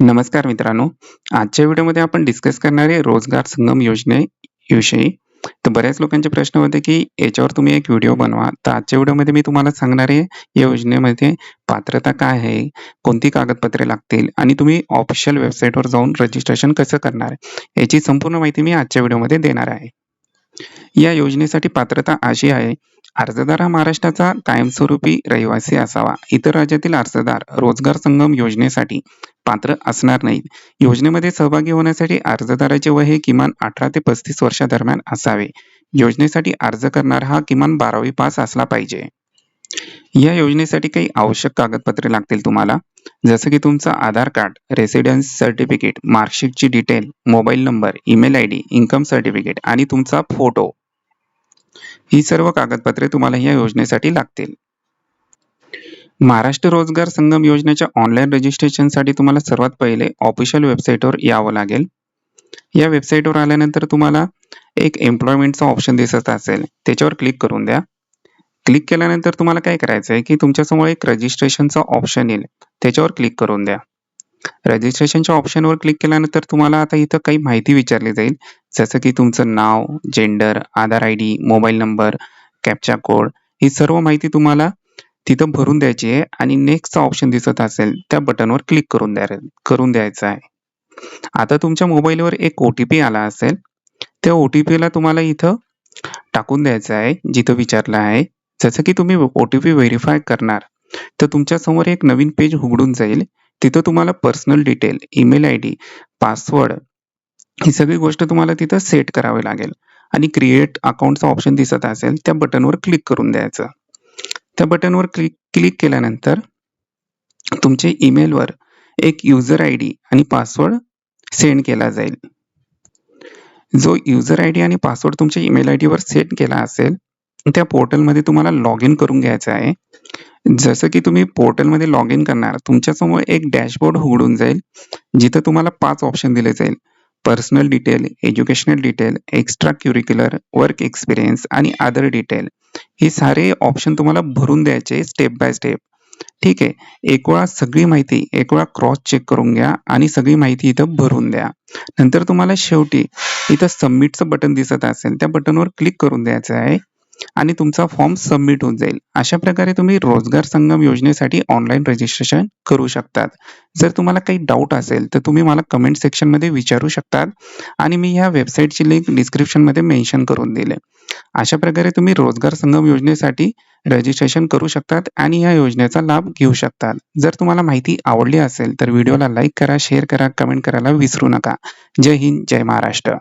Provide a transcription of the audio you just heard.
नमस्कार मित्रांनो. आजच्या व्हिडिओमध्ये आपण डिस्कस करणार आहे रोजगार संगम योजनेविषयी. तर बऱ्याच लोकांचे प्रश्न होते, की याच्यावर तुम्ही एक व्हिडिओ बनवा. तर आजच्या व्हिडिओमध्ये मी तुम्हाला सांगणार आहे, या योजनेमध्ये पात्रता काय आहे, कोणती कागदपत्रे लागतील आणि तुम्ही ऑफिशियल वेबसाईटवर जाऊन रजिस्ट्रेशन कसं करणार याची संपूर्ण माहिती मी आजच्या व्हिडिओमध्ये देणार आहे. या योजनेसाठी पात्रता अशी आहे, अर्जदार हा महाराष्ट्राचा कायमस्वरूपी रहिवासी असावा. इतर राज्यातील अर्जदार रोजगार संगम योजनेसाठी पात्र असणार नाहीत. योजनेमध्ये सहभागी होण्यासाठी अर्जदाराचे वय हे किमान अठरा ते पस्तीस वर्षादरम्यान असावे. योजनेसाठी अर्ज करणारा हा किमान बारावी पास असला पाहिजे. या योजनेसाठी काही आवश्यक कागदपत्रे लागतील तुम्हाला. जसं की तुमचं Aadhaar card, residence certificate, मार्कशीटची detail, mobile number, email ID, income certificate आणि तुमचा फोटो. ही सर्व कागदपत्रे तुम्हाला या योजनेसाठी लागतील. महाराष्ट्र रोजगार संगम योजनेच्या ऑनलाईन रजिस्ट्रेशनसाठी तुम्हाला सर्वात पहिले ऑफिशियल वेबसाईटवर यावं लागेल. या वेबसाईटवर आल्यानंतर तुम्हाला एक एम्प्लॉयमेंटचा ऑप्शन दिसत असेल, त्याच्यावर क्लिक करून द्या. क्लिक केल्यानंतर तुम्हाला काय करायचं आहे, की तुमच्यासमोर एक रजिस्ट्रेशनचा ऑप्शन येईल, त्याच्यावर क्लिक करून द्या. रजिस्ट्रेशनच्या ऑप्शनवर क्लिक केल्यानंतर तुम्हाला आता इथं काही माहिती विचारली जाईल, जसं की तुमचं नाव, gender, Aadhaar ID, mobile number, captcha code ही सर्व माहिती तुम्हाला तिथं भरून द्यायची आहे आणि नेक्स्टचा ऑप्शन दिसत असेल त्या बटनवर क्लिक करून द्या करून द्यायचं आहे. आता तुमच्या मोबाईलवर एक ओ-टी-पी आला असेल, त्या ओ-टी-पीला तुम्हाला इथं टाकून द्यायचं आहे, जिथं विचारलं आहे. जसं की तुम्ही ओ-टी-पी व्हेरीफाय करणार, तर तुमच्यासमोर एक नवीन पेज उघडून जाईल. तिथं तुम्हाला personal detail, email ID, password ही सगळी गोष्ट तुम्हाला तिथं सेट करावी लागेल आणि क्रिएट अकाउंटचा ऑप्शन दिसत असेल, त्या बटनवर क्लिक करून द्यायचं. त्या बटनवर क्लिक क्लिक केल्यानंतर तुमच्या ईमेलवर एक युजर आयडी आणि पासवर्ड सेंड केला जाईल. जो युजर आयडी आणि पासवर्ड तुमच्या ईमेल आयडीवर सेट केला असेल, त्या पोर्टलमध्ये तुम्हाला लॉग इन करून घ्यायचं आहे. जसं की तुम्ही पोर्टलमध्ये लॉग इन करणार, तुमच्यासमोर एक डॅशबोर्ड उघडून जाईल, जिथं तुम्हाला पाच ऑप्शन दिले जाईल. Personal detail, educational detail, extra curricular, work experience आणि अदर डिटेल हे सारे ऑप्शन तुम्हाला भरून द्यायचे स्टेप बाय स्टेप. ठीक आहे. एक वेळा सगळी माहिती एक वेळा क्रॉस चेक करून घ्या आणि सगळी माहिती इथं भरून द्या. नंतर तुम्हाला शेवटी इथं सबमिटचं बटन दिसत असेल, त्या बटनवर क्लिक करून द्यायचं आहे आणि तुमचा फॉर्म सबमिट होऊन जाईल. अशा प्रकारे तुम्ही रोजगार संगम योजनेसाठी ऑनलाईन रजिस्ट्रेशन करू शकतात. जर तुम्हाला काही डाऊट असेल, तर तुम्ही मला कमेंट सेक्शनमध्ये विचारू शकतात आणि मी ह्या वेबसाईटची लिंक डिस्क्रिप्शनमध्ये मेन्शन करून दिले अशा प्रकारे तुम्ही रोजगार संगम योजनेसाठी रजिस्ट्रेशन करू शकतात आणि या योजनेचा लाभ घेऊ शकतात. जर तुम्हाला माहिती आवडली असेल, तर व्हिडिओला लाईक करा, शेअर करा, कमेंट करायला विसरू नका. जय हिंद, जय महाराष्ट्र.